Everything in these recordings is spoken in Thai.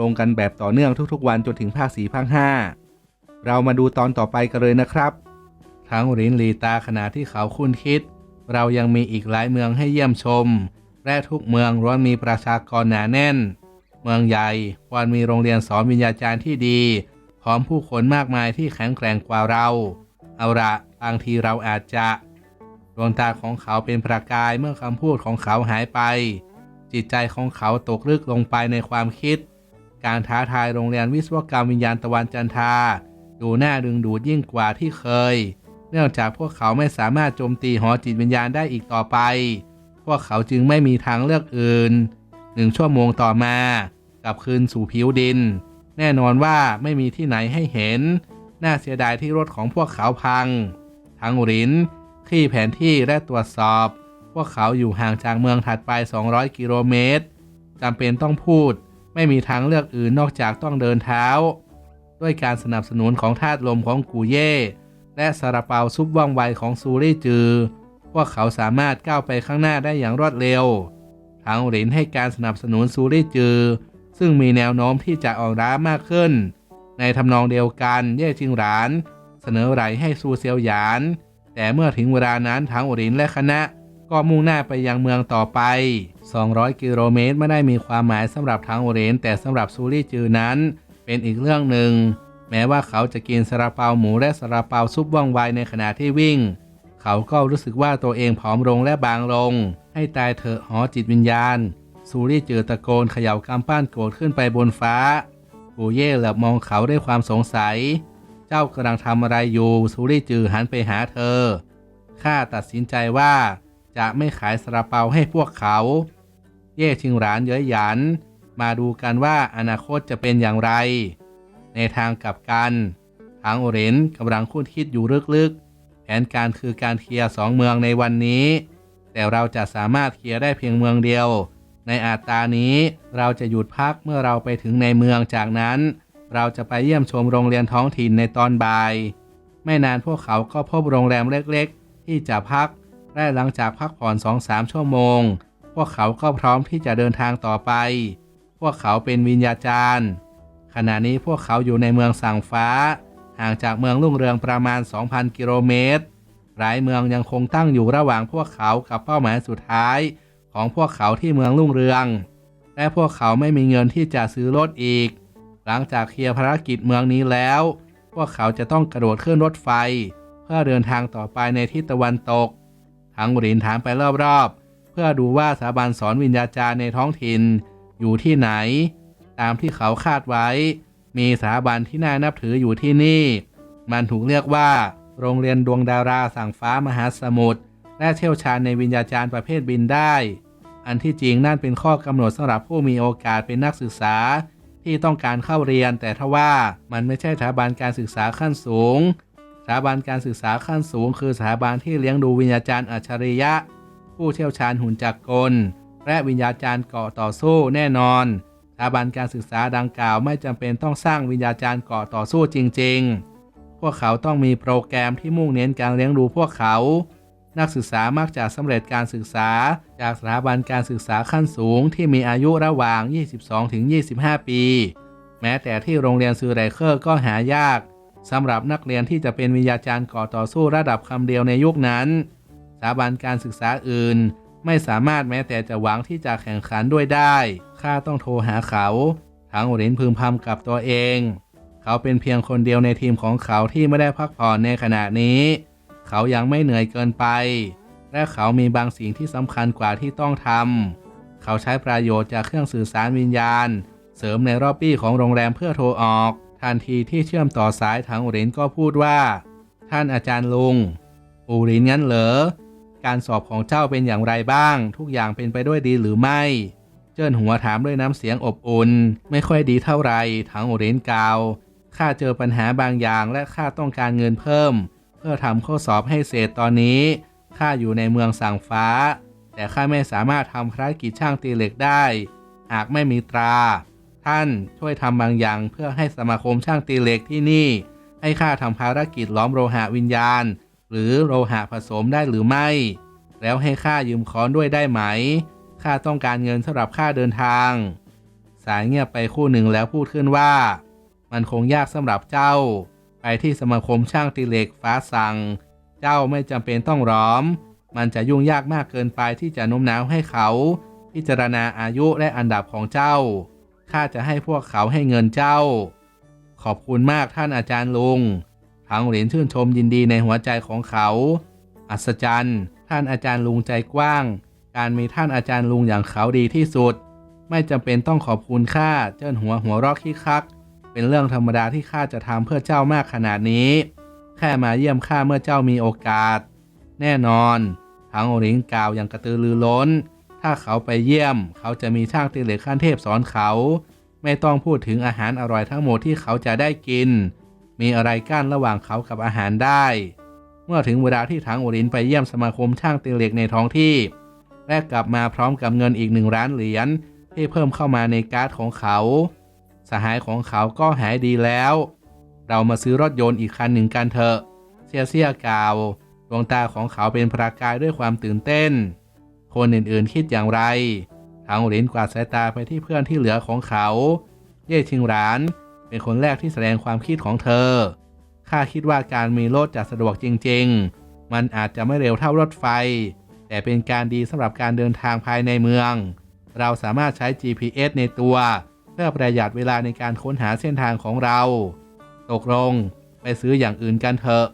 ลงกันแบบต่อเนื่องทุกๆวันจนถึงภาคสีภาค5เรามาดูตอนต่อไปกันเลยนะครับ ทั้งรินลีตาขณะที่เขาคุ้นคิด เรายังมีอีกหลายเมืองให้เยี่ยมชม และทุกเมืองล้วนมีประชากรหนาแน่น เมืองใหญ่ควรมีโรงเรียนสอนวิญญาจารย์ที่ดี พร้อมผู้คนมากมายที่แข็งแกร่งกว่าเรา เอาละบางทีเราอาจจะดวงตาของเขาเป็นประกายเมื่อคำพูดของเขาหายไป จิตใจของเขาตกลึกลงไปในความคิด การท้าทายโรงเรียนวิศวกรรมวิญญาณตะวันจันทราดูน่าดึงดูดยิ่งกว่าที่เคย เนื่องจากพวกเขาไม่สามารถโจมตีหอจิตวิญญาณได้อีกต่อไป พวกเขาจึงไม่มีทางเลือกอื่นหนึ่งชั่วโมงต่อมากลับคืนสู่ผิวดิน แน่นอนว่าไม่มีที่ไหนให้เห็น น่าเสียดายที่รถของพวกเขาพัง ทั้งรินคลี่แผนที่และตรวจสอบ พวกเขาอยู่ห่างจากเมืองถัดไป 200 กิโลเมตรจำเป็นต้องพูด ไม่มีทางเลือกอื่นนอกจากต้องเดินเท้า ด้วยการสนับสนุนของธาตุลมของกูเย่ และซาลาเปาซุปว่องไวของซูรี่จือ พวกเขาสามารถก้าวไปข้างหน้าได้อย่างรวดเร็ว ทางหลินให้การสนับสนุนซูรี่จือ ซึ่งมีแนวโน้มที่จะอ่อนล้ามากขึ้น ในทำนองเดียวกันเย่จิงหราน เสนอไหลให้ซูเซียวหยาน แต่เมื่อถึงเวลานั้นทางหลินและคณะ ก็มุ่งหน้าไปยังเมืองต่อไป 200 กิโลเมตรไม่ได้มีความหมายสำหรับทางหลินแต่สำหรับซูรี่จือนั้น เป็นอีกเรื่องหนึ่ง แม้ว่าเขาจะกินซาลาเปาหมูและซาลาเปาซุปว่องไวในขณะที่วิ่ง เขาก็รู้สึกว่าตัวเองผอมลงและบางลง ให้ตายเถอะหอจิตวิญญาณ ซูรี่เจอตะโกนเขย่ากำปั้นโกรธขึ้นไปบนฟ้าปูเย่เหลือบมองเขาด้วยความสงสัย เจ้ากำลังทำอะไรอยู่ซูรี่จือหันไปหาเธอข้าตัดสินใจว่า จะไม่ขายซาลาเปาให้พวกเขา เย่ชิงหรานเย้ยหยัน มาดูกันว่าอนาคตจะเป็นอย่างไร ในทางกลับกันทางโอเรนกำลังคุ้นคิดอยู่ลึกๆ แผนการคือการเคลียร์สองเมืองในวันนี้ แต่เราจะสามารถเคลียร์ได้เพียงเมืองเดียว ในอาตรานี้เราจะหยุดพักเมื่อเราไปถึงในเมืองจากนั้น เราจะไปเยี่ยมชมโรงเรียนท้องถิ่นในตอนบ่าย ไม่นานพวกเขาก็พบโรงแรมเล็กๆ ที่จะพัก และหลังจากพักผ่อน2-3ชั่วโมง พวกเขาก็พร้อมที่จะเดินทางต่อไป พวกเขาเป็นวิญญาจารย์ ขณะนี้พวกเขาอยู่ในเมืองสั่งฟ้า ห่างจากเมืองรุ่งเรืองประมาณ 2,000 กิโลเมตร หลายเมืองยังคงตั้งอยู่ระหว่างพวกเขากับเป้าหมายสุดท้าย ของพวกเขาที่เมืองรุ่งเรือง และพวกเขาไม่มีเงินที่จะซื้อรถอีก หลังจากเคลียร์ภารกิจเมืองนี้แล้ว พวกเขาจะต้องกระโดดขึ้นรถไฟ เพื่อเดินทางต่อไปในทิศตะวันตก ทั้งหรินถามไปรอบๆ เพื่อดูว่าสถาบันสอนวิญญาจารย์ในท้องถิ่นอยู่ที่ไหน ตามที่เขาคาดไว้ มีสถาบันที่น่านับถืออยู่ที่นี่ มันถูกเรียกว่า โรงเรียนดวงดาราสั่งฟ้ามหาสมุทรและเชี่ยวชาญในวิญญาจารย์ประเภทบินได้ อันที่จริงนั่นเป็นข้อกำหนดสำหรับผู้มีโอกาสเป็นนักศึกษาที่ต้องการเข้าเรียนแต่ทว่ามันไม่ใช่สถาบันการศึกษาขั้นสูง ถาบันการศึกษาขั้นสูง คือสถาบันที่เลี้ยงดูวิญญาจารย์อัจฉริยะ ผู้เชี่ยวชาญหุ่นจักรกล และวิญญาจารย์เกาะต่อสู้แน่นอน สถาบันการศึกษาดังกล่าวไม่จำเป็นต้องสร้างวิญญาจารย์เกาะต่อสู้จริง ๆ พวกเขาต้องมีโปรแกรมที่มุ่งเน้นการเลี้ยงดูพวกเขา นักศึกษามักจะสำเร็จการศึกษา จากสถาบันการศึกษาขั้นสูง ที่มีอายุระหว่าง 22-25 ปี แม้แต่ที่โรงเรียนซือไรเคอร์ก็หายาก สำหรับนักเรียนที่จะเป็นวิญญาจารย์ก่อต่อสู้ระดับคำเดียวในยุคนั้น สถาบันการศึกษาอื่น ไม่สามารถแม้แต่จะหวังที่จะแข่งขันด้วยได้ ข้าต้องโทรหาเขาทั้งหรินพึมพำกับตัวเอง เขาเป็นเพียงคนเดียวในทีมของเขาที่ไม่ได้พักผ่อนในขณะนี้ เขายังไม่เหนื่อยเกินไป และเขามีบางสิ่งที่สำคัญกว่าที่ต้องทำ เขาใช้ประโยชน์จากเครื่องสื่อสารวิญญาณ เสริมในรอบปี้ของโรงแรมเพื่อโทรออก ทันทีที่เชื่อมต่อสายทางอุรินก็พูดว่า ท่านอาจารย์ลุงอูรินงั้นเหรอ การสอบของเจ้าเป็นอย่างไรบ้าง ทุกอย่างเป็นไปด้วยดีหรือไม่ เจิ้นหัวถามด้วยน้ำเสียงอบอุ่น ไม่ค่อยดีเท่าไหร่ถังโอเรนกล่าวข้าเจอปัญหาบางอย่างและข้าต้องการเงินเพิ่ม เพื่อทำข้อสอบให้เสร็จตอนนี้ข้าอยู่ในเมืองสั่งฟ้า แต่ข้าไม่สามารถทำภารกิจช่างตีเหล็กได้ หากไม่มีตรา ท่านช่วยทำบางอย่างเพื่อให้สมาคมช่างตีเหล็กที่นี่ ให้ข้าทำภารกิจล้อมโลหะวิญญาณ หรือโลหะผสมได้หรือไม่ แล้วให้ข้ายืมค้อนด้วยได้ไหมข้าต้องการเงินสำหรับค่าเดินทาง สายเงียบไปคู่หนึ่งแล้วพูดขึ้นว่า มันคงยากสำหรับเจ้า ไปที่สมาคมช่างตีเหล็กฟ้าสั่ง เจ้าไม่จำเป็นต้องร้อม มันจะยุ่งยากมากเกินไปที่จะโน้มน้าวให้เขา พิจารณาอายุและอันดับของเจ้า ข้าจะให้พวกเขาให้เงินเจ้า ขอบคุณมากท่านอาจารย์ลุงทั้งเหรียญชื่นชมยินดีในหัวใจของเขา อัศจรรย์ ท่านอาจารย์ลุงใจกว้าง การมีท่านอาจารย์ลุงอย่างเขาดีที่สุด ไม่จำเป็นต้องขอบคุณข้า เจิ้นหัวหัวรอกขี้คัก เป็นเรื่องธรรมดาที่ข้าจะทำเพื่อเจ้ามากขนาดนี้ แค่มาเยี่ยมข้าเมื่อเจ้ามีโอกาส แน่นอนทั้งโอริงกล่าวอย่างกระตือรือร้น ถ้าเขาไปเยี่ยม เขาจะมีช่างตีเหล็กขั้นเทพสอนเขา ไม่ต้องพูดถึงอาหารอร่อยทั้งหมดที่เขาจะได้กิน มีอะไรกั้นระหว่างเขากับอาหารได้ เมื่อถึงเวลาที่ถังโอรินไปเยี่ยมสมาคมช่างตีเหล็กในท้องที่ และกลับมาพร้อมกับเงินอีกหนึ่งล้านเหรียญที่เพิ่มเข้ามาในการ์ดของเขา สหายของเขาก็หายดีแล้ว เรามาซื้อรถยนต์อีกคันหนึ่งกันเถอะเซียเซียกล่าวดวงตาของเขาเป็นประกายด้วยความตื่นเต้น คนอื่นๆคิดอย่างไรทางหรินกวาดสายตาไปที่เพื่อนที่เหลือของเขา เย่ชิงหราน เป็นคนแรกที่แสดงความคิดของเธอ ข้าคิดว่าการมีรถจะสะดวกจริง ๆ มันอาจจะไม่เร็วเท่ารถไฟ แต่เป็นการดีสำหรับการเดินทางภายในเมือง เราสามารถใช้ GPS ในตัว เพื่อประหยัดเวลาในการค้นหาเส้นทางของเรา ตกลงไปซื้ออย่างอื่นกันเถอะ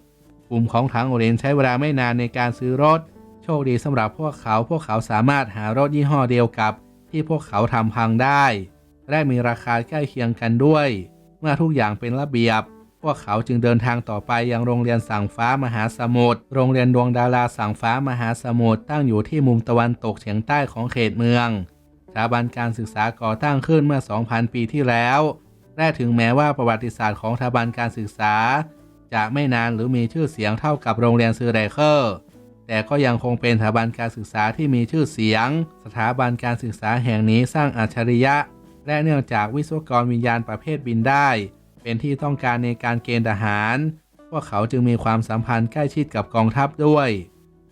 กลุ่มของถังโอเรนใช้เวลาไม่นานในการซื้อรถ โชคดีสำหรับพวกเขาพวกเขาสามารถหารถยี่ห้อเดียวกับที่พวกเขาทำพังได้และมีราคาใกล้เคียงกันด้วย เมื่อทุกอย่างเป็นระเบียบ พวกเขาจึงเดินทางต่อไปยังโรงเรียนสั่งฟ้ามหาสมุทรโรงเรียนดวงดาราสั่งฟ้ามหาสมุทรตั้งอยู่ที่มุมตะวันตกเฉียงใต้ของเขตเมืองสถาบันการศึกษาก่อตั้งขึ้นเมื่อ 2,000 ปีที่แล้วและถึงแม้ว่าประวัติศาสตร์ของสถาบันการศึกษา จะไม่นานหรือมีชื่อเสียงเท่ากับโรงเรียนซือไรเคอร์ แต่ก็ยังคงเป็นสถาบันการศึกษาที่มีชื่อเสียง สถาบันการศึกษาแห่งนี้สร้างอัจฉริยะ และเนื่องจากวิศวกรวิญญาณประเภทบินได้ เป็นที่ต้องการในการเกณฑ์ทหาร พวกเขาจึงมีความสัมพันธ์ใกล้ชิดกับกองทัพด้วย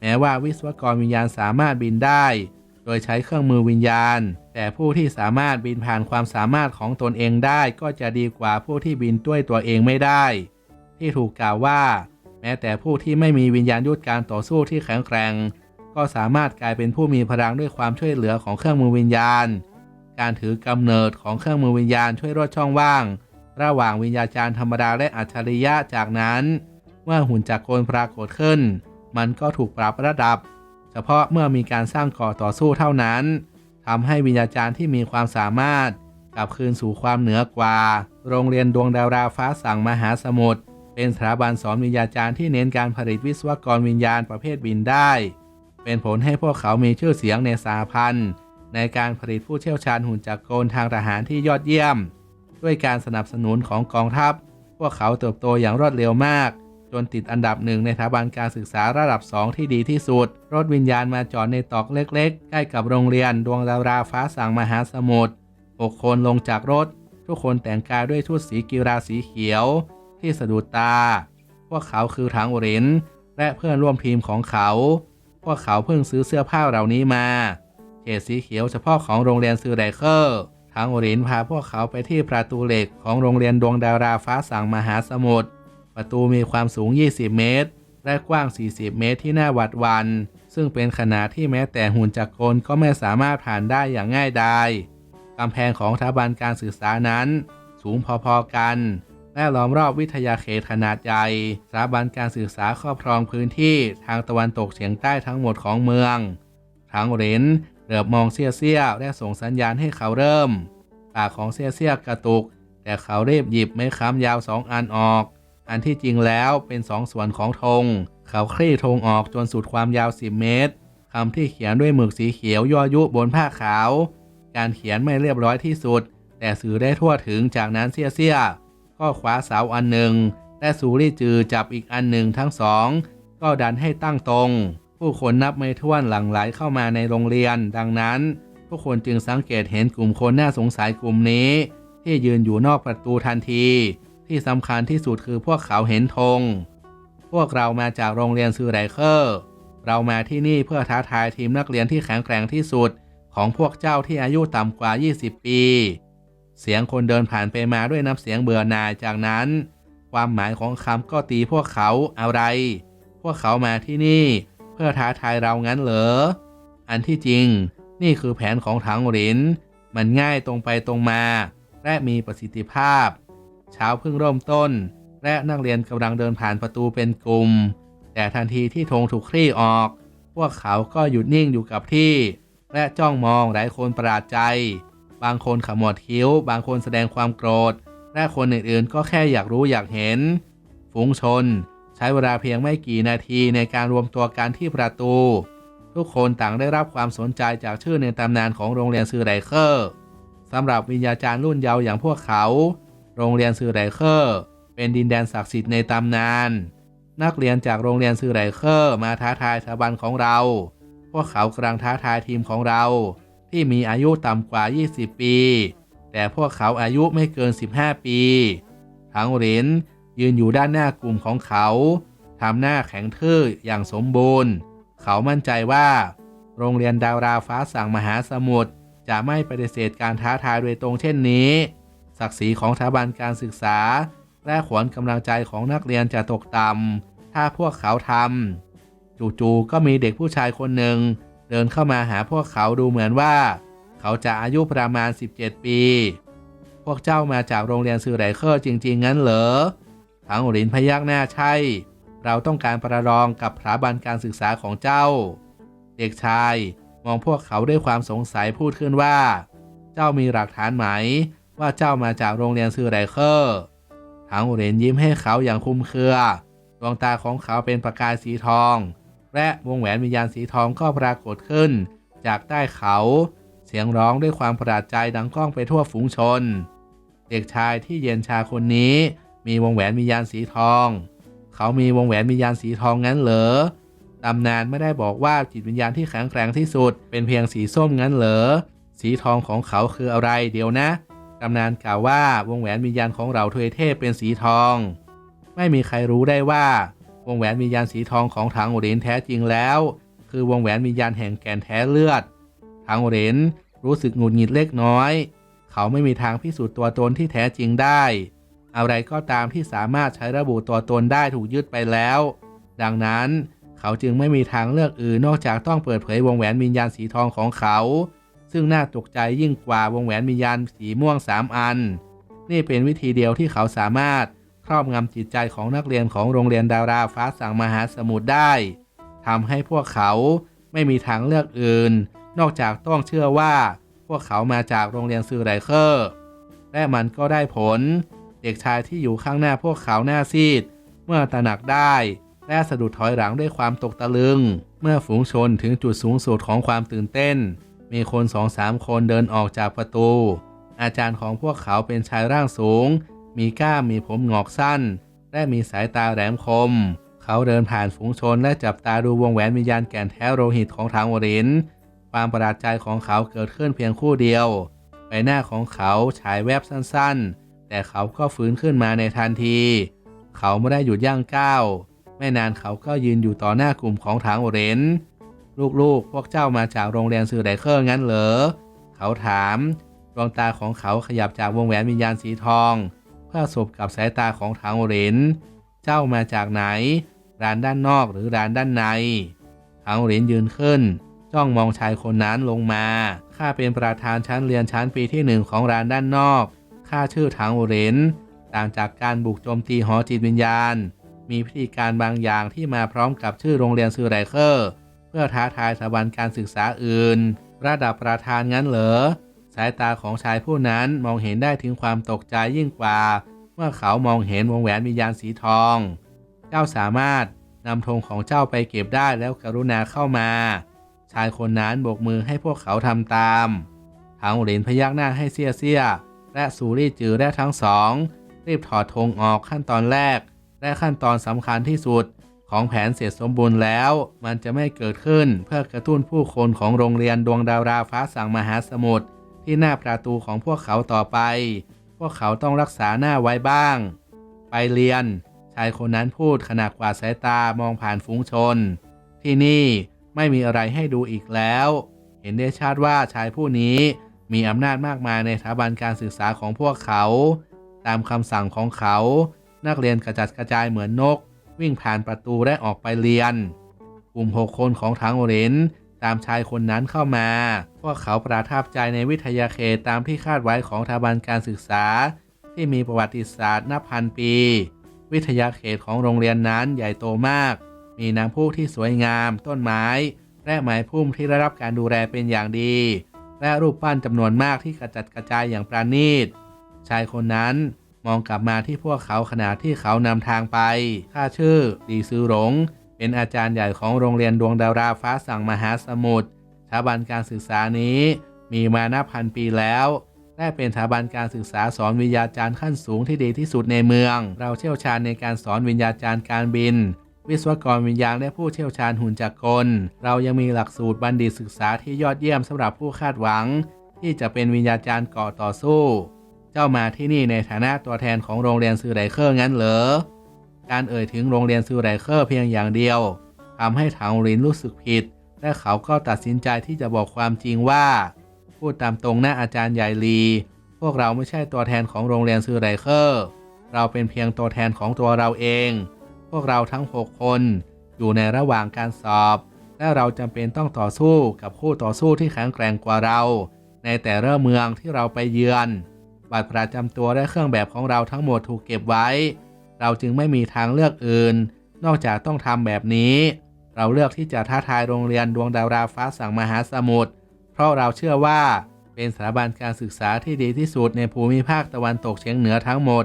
แม้ว่าวิศวกรวิญญาณสามารถบินได้ โดยใช้เครื่องมือวิญญาณ แต่ผู้ที่สามารถบินผ่านความสามารถของตนเองได้ก็จะดีกว่าผู้ที่บินด้วยตัวเองไม่ได้ ที่ถูกกล่าวว่า แม้แต่ผู้ที่ไม่มีวิญญาณยุทธการต่อสู้ที่แข็งแกร่ง ก็สามารถกลายเป็นผู้มีพลังด้วยความช่วยเหลือของเครื่องมือวิญญาณ การถือกำเนิดของเครื่องมือวิญญาณช่วยลดช่องว่าง ระหว่างวิญญาจารย์ธรรมดาและอัจฉริยะจากนั้นเมื่อหุ่นจักรกลปรากฏขึ้น มันก็ถูกปรับระดับ เฉพาะเมื่อมีการสร้างก่อต่อสู้เท่านั้นทำให้วิญญาจารย์ที่มีความสามารถกลับคืนสู่ความเหนือกว่า โรงเรียนดวงดาวราฟ้าสั่งมหาสมุทร เป็นสถาบันสอนวิญญาจารย์ที่เน้นการผลิตวิศวกรวิญญาณประเภทบินได้ เป็นผลให้พวกเขามีชื่อเสียงในสาพันธ์ในการผลิตผู้เชี่ยวชาญหุ่นจักรกลทางทหารที่ยอดเยี่ยม ด้วยการสนับสนุนของกองทัพ พวกเขาเติบโตอย่างรวดเร็วมาก จนติดอันดับหนึ่งในสถาบันการศึกษาระดับ 2 ที่ดีที่สุด รถวิญญาณมาจอดในตอกเล็กๆ ใกล้กับโรงเรียนดวงดาราฟ้าสั่งมหาสมุทรหกคนลงจากรถ ทุกคนแต่งกายด้วยชุดสีกีราสีเขียว ที่สะดุดตา พวกเขาคือถังโอริน และเพื่อนร่วมทีมของเขา พวกเขาเพิ่งซื้อเสื้อผ้าเหล่านี้มา เขตสีเขียวเฉพาะของโรงเรียนซือไดเคอร์ทางโอรินพาพวกเขาไปที่ประตูเหล็กของโรงเรียนดวงดาราฟ้าสั่งมหาสมุทร ประตูมีความสูง 20 เมตร และกว้าง 40 เมตรที่น่าหวาดวัน ซึ่งเป็นขนาดที่แม้แต่หุ่นจักรกลก็ไม่สามารถผ่านได้อย่างง่ายดายกำแพงของสถาบันการศึกษานั้น สูงพอๆกัน และล้อมรอบวิทยาเขตขนาดใหญ่ สถาบันการศึกษาครอบครองพื้นที่ทางตะวันตกเฉียงใต้ทั้งหมดของเมืองทางเหรนเหลือบมองเสี้ยเสี้ยและส่งสัญญาณให้เขาเริ่ม ปากของเสี้ยเสี้ยกระตุก แต่เขาเรีบหยิบไม้ค้ำยาวสองอันออก อันที่จริงแล้วเป็นสองส่วนของธง เขาคลี่ธงออกจนสุดความยาว 10 เมตรคำที่เขียนด้วยหมึกสีเขียวย่อยุบนผ้าขาว การเขียนไม่เรียบร้อยที่สุด แต่สื่อได้ทั่วถึงจากนั้นเสียเสีย ก็คว้าเสาอันหนึ่งและสูรี่จือจับอีกอันหนึ่งทั้งสอง ก็ดันให้ตั้งตรง ผู้คนนับไม่ถ้วนหลั่งไหลเข้ามาในโรงเรียน ดังนั้นทุกคนจึงสังเกตเห็นกลุ่มคนน่าสงสัยกลุ่มนี้ ที่ยืนอยู่นอกประตูทันที ที่สำคัญที่สุดคือพวกเขาเห็นธงพวกเรามาจากโรงเรียนซูไรเคอร์ เรามาที่นี่เพื่อท้าทายทีมนักเรียนที่แข็งแกร่งที่สุด ของพวกเจ้าที่อายุต่ำกว่า 20 ปี เสียงคนเดินผ่านไปมาด้วยน้ำเสียงเบื่อหน่ายจากนั้น ความหมายของคำก็ตีพวกเขาอะไร พวกเขามาที่นี่ เพื่อท้าทายเรางั้นเหรอ อันที่จริง นี่คือแผนของถังหริน มันง่ายตรงไปตรงมา และมีประสิทธิภาพ เช้าเพิ่งเริ่มต้น และนักเรียนกำลังเดินผ่านประตูเป็นกลุ่ม แต่ทันทีที่ธงถูกคลี่ออก พวกเขาก็หยุดนิ่งอยู่กับที่ และจ้องมองหลายคนประหลาดใจ บางคนขมวดคิ้ว บางคนแสดงความโกรธ และคนอื่นๆ ก็แค่อยากรู้อยากเห็น ฝูงชน ใช้เวลาเพียงไม่กี่นาทีในการรวมตัวกันที่ประตู ทุกคนต่างได้รับความสนใจจากชื่อในตำนานของโรงเรียนซือไรเคอร์สำหรับวิญญาจารย์รุ่นเยาว์อย่างพวกเขา โรงเรียนซือไรเคอร์ เป็นดินแดนศักดิ์สิทธิ์ในตำนาน นักเรียนจากโรงเรียนซือไรเคอร์มาท้าทายสถาบันของเรา พวกเขากำลังท้าทายทีมของเรา ที่มีอายุต่ำกว่า 20 ปี แต่พวกเขาอายุไม่เกิน 15 ปี ทั้งเหรินยืนอยู่ด้านหน้ากลุ่มของเขาทำหน้าแข็งทื่ออย่างสมบูรณ์ เขามั่นใจว่า โรงเรียนดาวราฟ้าสั่งมหาสมุทรจะไม่ปฏิเสธการท้าทายโดยตรงเช่นนี้ ศักดิ์ศรีของสถาบันการศึกษา และขวัญกำลังใจของนักเรียนจะตกต่ำถ้าพวกเขาทำจู่ๆก็มีเด็กผู้ชายคนหนึ่ง เดินเข้ามาหาพวกเขาดูเหมือนว่า เขาจะอายุประมาณ 17 ปี พวกเจ้ามาจากโรงเรียนสื่อไรเคอร์จริง ๆ งั้นเหรอถังหลินพยักหน้าใช่ เราต้องการประลองกับสถาบันการศึกษาของเจ้า เด็กชายมองพวกเขาด้วยความสงสัยพูดขึ้นว่า เจ้ามีหลักฐานไหม ว่าเจ้ามาจากโรงเรียนซื่อไรเคอร์ถังหรียญยิ้มให้เขาอย่างคุ้มเคือ ดวงตาของเขาเป็นประกายสีทอง และวงแหวนวิญญาณสีทองก็ปรากฏขึ้น จากใต้เขา เสียงร้องด้วยความประหลาดใจดังก้องไปทั่วฝูงชน เด็กชายที่เย็นชาคนนี้ มีวงแหวนวิญญาณสีทอง เขามีวงแหวนวิญญาณสีทองงั้นเหรอตำนานไม่ได้บอกว่าจิตวิญญาณที่แข็งแกร่งที่สุด เป็นเพียงสีส้มงั้นเหรอสีทองของเขาคืออะไรเดี๋ยวนะตำนานกล่าวว่าวงแหวนวิญญาณของเราทวยเทพเป็นสีทอง ไม่มีใครรู้ได้ว่า วงแหวนวิญญาณสีทองของถังโอเหรียญแท้จริงแล้ว คือวงแหวนวิญญาณแห่งแกนแท้เลือดถังโอเหรียญรู้สึกหงุดหงิดเล็กน้อย เขาไม่มีทางพิสูจน์ตัวตนที่แท้จริงได้ อะไรก็ตามที่สามารถใช้ระบุตัวตนได้ถูกยึดไปแล้ว ดังนั้นเขาจึงไม่มีทางเลือกอื่นนอกจากต้องเปิดเผยวงแหวนวิญญาณสีทองของเขา ซึ่งน่าตกใจยิ่งกว่าวงแหวนวิญญาณสีม่วงสามอัน นี่เป็นวิธีเดียวที่เขาสามารถ ครอบงำจิตใจของนักเรียนของโรงเรียนดาราฟ้าสั่งมหาสมุทรได้ทำให้พวกเขาไม่มีทางเลือกอื่น นอกจากต้องเชื่อว่า พวกเขามาจากโรงเรียนซือไรเคอร์ และมันก็ได้ผล เด็กชายที่อยู่ข้างหน้าพวกเขาหน้าซีด เมื่อตระหนักได้ และสะดุดถอยหลังด้วยความตกตะลึง เมื่อฝูงชนถึงจุดสูงสุดของความตื่นเต้น มีคนสองสามคนเดินออกจากประตู อาจารย์ของพวกเขาเป็นชายร่างสูง มีกล้ามมีผมงอกสั้น และมีสายตาแหลมคม เขาเดินผ่านฝูงชนและจับตาดูวงแหวนวิญญาณแก่นแท้โลหิตของทางวริน ความประหลาดใจของเขาเกิดขึ้นเพียงคู่เดียว ใบหน้าของเขาฉายแวบสั้นๆ แต่เขาก็ฟื้นขึ้นมาในทันที เขาไม่ได้หยุดย่างก้าวไม่นานเขาก็ยืนอยู่ต่อหน้ากลุ่มของถางโอเรนลูกๆ พวกเจ้ามาจากโรงเรียนซือไดเคอร์งั้นเหรอ เขาถาม ดวงตาของเขาขยับจากวงแหวนวิญญาณสีทอง เพื่อสบกับสายตาของถางโอเรนเจ้ามาจากไหน ร้านด้านนอกหรือร้านด้านในถางโอเรนยืนขึ้น จ้องมองชายคนนั้นลงมา ข้าเป็นประธานชั้นเรียนชั้นปีที่หนึ่งของร้านด้านนอก ข้าชื่อถางโอเรนต่างจากการบุกโจมตีหอจิตวิญญาณ มีพิธีการบางอย่างที่มาพร้อมกับชื่อโรงเรียนซูไรเคอร์ เพื่อท้าทายสถาบันการศึกษาอื่น ระดับประธานงั้นเหรอ สายตาของชายผู้นั้นมองเห็นได้ถึงความตกใจยิ่งกว่า เมื่อเขามองเห็นวงแหวนวิญญาณสีทอง เจ้าสามารถนำธงของเจ้าไปเก็บได้แล้วกรุณาเข้ามา ชายคนนั้นโบกมือให้พวกเขาทำตามทถังหลินพยักหน้าให้เซียเซียและซูรี่จือและทั้งสอง รีบถอดธงออกขั้นตอนแรก และขั้นตอนสำคัญที่สุดของแผนเสร็จสมบูรณ์แล้ว มันจะไม่เกิดขึ้นเพื่อกระตุ้นผู้คนของโรงเรียนดวงดาวราฟ้าสั่งมหาสมุทร ที่หน้าประตูของพวกเขาต่อไป พวกเขาต้องรักษาหน้าไว้บ้าง ไปเรียน ชายคนนั้นพูดขณะกวาดสายตามองผ่านฝูงชน ที่นี่ไม่มีอะไรให้ดูอีกแล้ว เห็นได้ชัดว่าชายผู้นี้มีอำนาจมากมายในสถาบันการศึกษาของพวกเขา ตามคำสั่งของเขา นักเรียนกระจัดกระจายเหมือนนก วิ่งผ่านประตูและออกไปเรียน กลุ่มหกคนของทางเรน ตามชายคนนั้นเข้ามา พวกเขาประทับใจในวิทยาเขตตามที่คาดไว้ของสถาบันการศึกษา ที่มีประวัติศาสตร์นับพันปี วิทยาเขตของโรงเรียนนั้นใหญ่โตมาก มีน้ำพุที่สวยงาม ต้นไม้ และไม้พุ่มที่ได้รับการดูแลเป็นอย่างดี และรูปปั้นจำนวนมากที่กระจัดกระจายอย่างประณีต ชายคนนั้นมองกลับมาที่พวกเขาขณะที่เขานำทางไปข้าชื่อดีซือหลง เป็นอาจารย์ใหญ่ของโรงเรียนดวงดาราฟ้าสั่งมหาสมุทรสถาบันการศึกษานี้มีมานับพันปีแล้วและเป็นสถาบันการศึกษาสอนวิญญาจารย์ขั้นสูงที่ดีที่สุดในเมือง เราเชี่ยวชาญในการสอนวิญญาจารย์การบิน วิศวกรวิญญาณและผู้เชี่ยวชาญหุ่นจักรกล เรายังมีหลักสูตรบัณฑิตศึกษาที่ยอดเยี่ยมสำหรับผู้คาดหวัง ที่จะเป็นวิญญาจารย์ก่อต่อสู้ เจ้ามาที่นี่ในฐานะตัวแทนของโรงเรียนซือไรเคอร์งั้นเหรอ การเอ่ยถึงโรงเรียนซือไรเคอร์เพียงอย่างเดียวทำให้ถังหลินรู้สึกผิด และเขาก็ตัดสินใจที่จะบอกความจริงว่า พูดตามตรงหน้าอาจารย์ใหญ่ลี พวกเราไม่ใช่ตัวแทนของโรงเรียนซือไรเคอร์ เราเป็นเพียงตัวแทนของตัวเราเอง พวกเราทั้ง 6 คนอยู่ในระหว่างการสอบ และเราจำเป็นต้องต่อสู้กับคู่ต่อสู้ที่แข็งแกร่งกว่าเรา ในแต่ละเมืองที่เราไปเยือน บัตรประจำตัวและเครื่องแบบของเราทั้งหมดถูกเก็บไว้ เราจึงไม่มีทางเลือกอื่น นอกจากต้องทำแบบนี้ เราเลือกที่จะท้าทายโรงเรียนดวงดาวราฟ้าสั่งมหาสมุทรเพราะเราเชื่อว่าเป็นสถาบันการศึกษาที่ดีที่สุดในภูมิภาคตะวันตกเฉียงเหนือทั้งหมด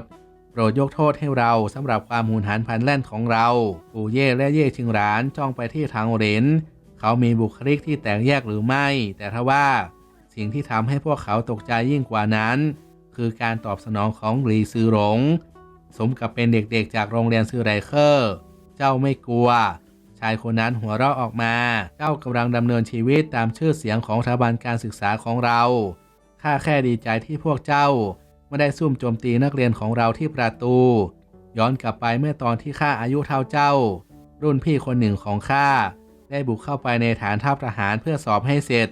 โปรดยกโทษให้เราสำหรับความหุนหันพันแล่นของเรา ปู่เย่และเย่ชิงหรานจ้องไปที่ทางเหรนเขามีบุคลิกที่แตกแยกหรือไม่ แต่ทว่า สิ่งที่ทำให้พวกเขาตกใจยิ่งกว่านั้น คือการตอบสนองของหลีซือหลง สมกับเป็นเด็กๆจากโรงเรียนซือไรเคอร์ เจ้าไม่กลัว ชายคนนั้นหัวเราะออกมา เจ้ากำลังดำเนินชีวิตตามชื่อเสียงของสถาบันการศึกษาของเรา ข้าแค่ดีใจที่พวกเจ้า ไม่ได้ซุ่มโจมตีนักเรียนของเราที่ประตู ย้อนกลับไปเมื่อตอนที่ข้าอายุเท่าเจ้า รุ่นพี่คนหนึ่งของข้าได้บุกเข้าไปในฐานทัพทหารเพื่อสอบให้เสร็จ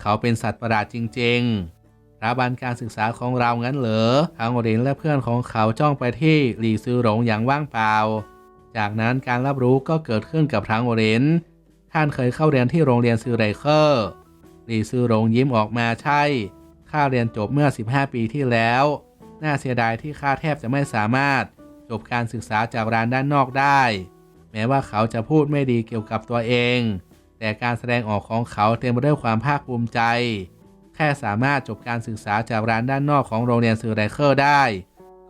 เขาเป็นสัตว์ประหลาดจริง ๆ ถาบันการศึกษาของเรางั้นเหรอทางหลินและเพื่อนของเขาจ้องไปที่หลีซือหลงอย่างว่างเปล่า จากนั้นการรับรู้ก็เกิดขึ้นกับทางหลินท่านเคยเข้าเรียนที่โรงเรียนซือไรเคอร์หลีซือหลงยิ้มออกมาใช่ ข้าเรียนจบเมื่อ 15 ปีที่แล้ว น่าเสียดายที่ข้าแทบจะไม่สามารถจบการศึกษาจากร้านด้านนอกได้ แม้ว่าเขาจะพูดไม่ดีเกี่ยวกับตัวเอง แต่การแสดงออกของเขาเต็มไปด้วยความภาคภูมิใจ ค่สามารถจบการศึกษาจากร้านด้านนอกของโรงเรียนซือไรเคอร์ได้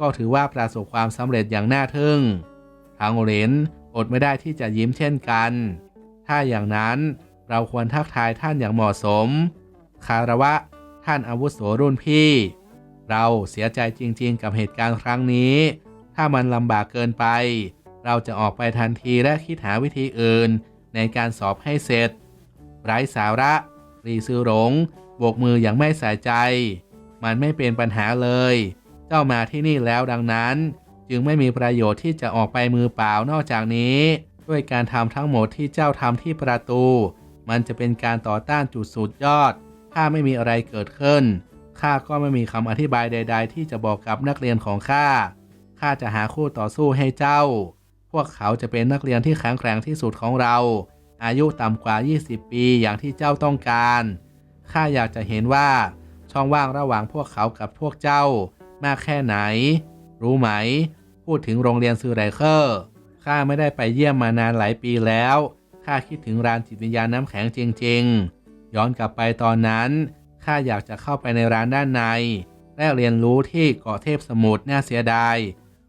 ก็ถือว่าประสบความสำเร็จอย่างน่าทึ่ง ทางเหรนอดไม่ได้ที่จะยิ้มเช่นกัน ถ้าอย่างนั้นเราควรทักทายท่านอย่างเหมาะสม คารวะ ท่านอาวุโสรุ่นพี่ เราเสียใจจริงๆ กับเหตุการณ์ครั้งนี้ ถ้ามันลำบากเกินไป เราจะออกไปทันทีและคิดหาวิธีอื่นในการสอบให้เสร็จ ไร้สาระรีซือหลง บกมืออย่างไม่ใส่ใจ มันไม่เป็นปัญหาเลย เจ้ามาที่นี่แล้วดังนั้น จึงไม่มีประโยชน์ที่จะออกไปมือเปล่านอกจากนี้ ด้วยการทำทั้งหมดที่เจ้าทำที่ประตู มันจะเป็นการต่อต้านจุดสุดยอด ถ้าไม่มีอะไรเกิดขึ้น ข้าก็ไม่มีคำอธิบายใด ๆ ที่จะบอกกับนักเรียนของข้า ข้าจะหาคู่ต่อสู้ให้เจ้า พวกเขาจะเป็นนักเรียนที่แข็งแกร่งที่สุดของเรา อายุต่ำกว่า 20 ปีอย่างที่เจ้าต้องการ ข้าอยากจะเห็นว่า ช่องว่างระหว่างพวกเขากับพวกเจ้ามากแค่ไหน รู้ไหม พูดถึงโรงเรียนซือไรเคอร์ข้าไม่ได้ไปเยี่ยมมานานหลายปีแล้วข้าคิดถึงร้านจิตวิญญาณน้ำแข็งจริง ๆ ย้อนกลับไปตอนนั้นข้าอยากจะเข้าไปในร้านด้านในและเรียนรู้ที่เกาะเทพสมุทรน่าเสียดาย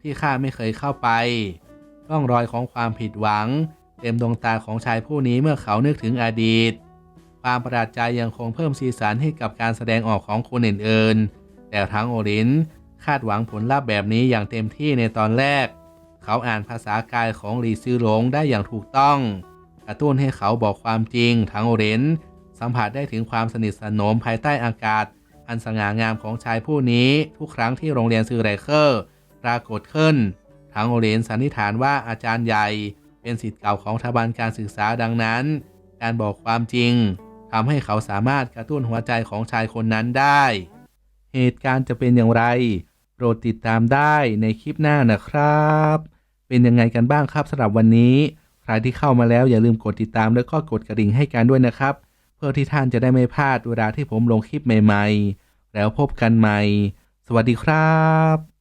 ที่ข้าไม่เคยเข้าไปร่องรอยของความผิดหวัง เต็มดวงตาของชายผู้นี้เมื่อเขานึกถึงอดีต ความประหลาดใจยังคงเพิ่มสีสันให้กับการแสดงออกของคนอื่นๆ แต่ทั้งโอรินคาดหวังผลลัพธ์แบบนี้อย่างเต็มที่ในตอนแรก เขาอ่านภาษากายของหลีซือหลงได้อย่างถูกต้อง กระตุ้นให้เขาบอกความจริง ทั้งโอรินสัมผัสได้ถึงความสนิทสนมภายใต้อากาศ อันสง่างามของชายผู้นี้ทุกครั้งที่โรงเรียนซือไรเคอร์ปรากฏขึ้น ทั้งโอเรนสันนิษฐานว่าอาจารย์ใหญ่ เป็นสิทธิ์เก่าของสถาบันการศึกษาดังนั้น การบอกความจริง ทำให้เขาสามารถกระตุ้นหัวใจของชายคนนั้นได้ เหตุการณ์จะเป็นอย่างไร โปรดติดตามได้ในคลิปหน้านะครับ เป็นยังไงกันบ้างครับสำหรับวันนี้ ใครที่เข้ามาแล้วอย่าลืมกดติดตามแล้วก็กดกระดิ่งให้กันด้วยนะครับ เพื่อที่ท่านจะได้ไม่พลาดเวลาที่ผมลงคลิปใหม่ ๆ แล้วพบกันใหม่ สวัสดีครับ